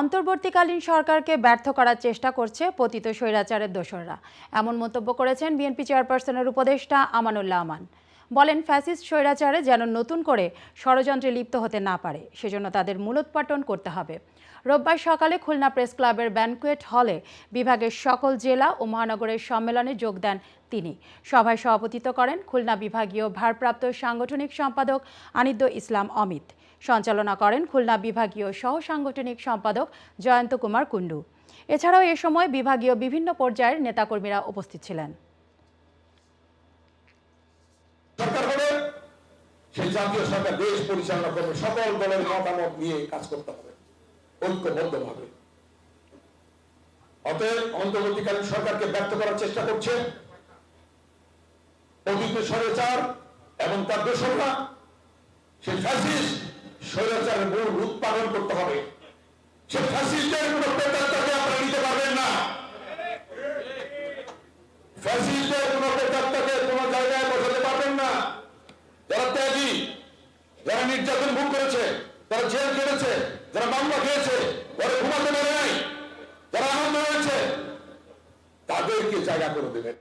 অন্তর্বর্তীকালীন সরকারকে ব্যর্থ করার চেষ্টা করছে পতিত স্বৈরাচারের দোসররা। এমন মন্তব্য করেছেন বিএনপি চেয়ারপারসনের উপদেষ্টা আমানুল্লাহ আমান। বলেন ফ্যাসিস্ট স্বৈরাচারে যেন নতুন করে ষড়যন্ত্রে লিপ্ত হতে না পারে, সেজন্য তাদের মূলোৎপাটন করতে হবে। রোববার সকালে খুলনা প্রেস ক্লাবের ব্যানকুয়েট হলে বিভাগের সকল জেলা ও মহানগরের সম্মেলনে যোগ দেন তিনি। সভায় সভাপতিত্ব করেন খুলনা বিভাগীয় ভারপ্রাপ্ত সাংগঠনিক সম্পাদক আনিদ্য ইসলাম অমিত। সঞ্চালনা করেন খুলনা বিভাগীয় সহ সাংগঠনিক সম্পাদক জয়ন্ত কুমার কুণ্ডু। এছাড়াও এ সময় বিভাগীয় বিভিন্ন পর্যায়ের নেতাকর্মীরা উপস্থিত ছিলেন সরকার হবে সেই জাতীয় সরকার, দেশ পরিচালনা করবে সকল দলের মতামত নিয়ে কাজ করতে হবে, ঐক্যবদ্ধভাবে। অতএব অন্তর্বর্তীকালীন সরকারকে ব্যর্থ করার চেষ্টা করছে। পবিত্র স্বৈরাচার এবং তার দোষরা সেই ফ্যাসিস স্বৈরাচারের মূল উৎপাদন করতে হবে। সে ফ্যাসিস্টের কোন প্রেতাত্মাকে আপনারা নিতে পারবেন না। ফ্যাসিস্টের কোন প্রেতাত্মাকে কোন জায়গায় বসাতে পারবেন না যারা ত্যাগী যারা নির্যাতন ভোগ করেছে, তারা জেল কেটেছে যারা মামলা খেয়েছে, ঘরে ঘুমাতে পারে নাই, যারা আনন্দ হয়েছে, তাদেরকে জায়গা করে দেবেন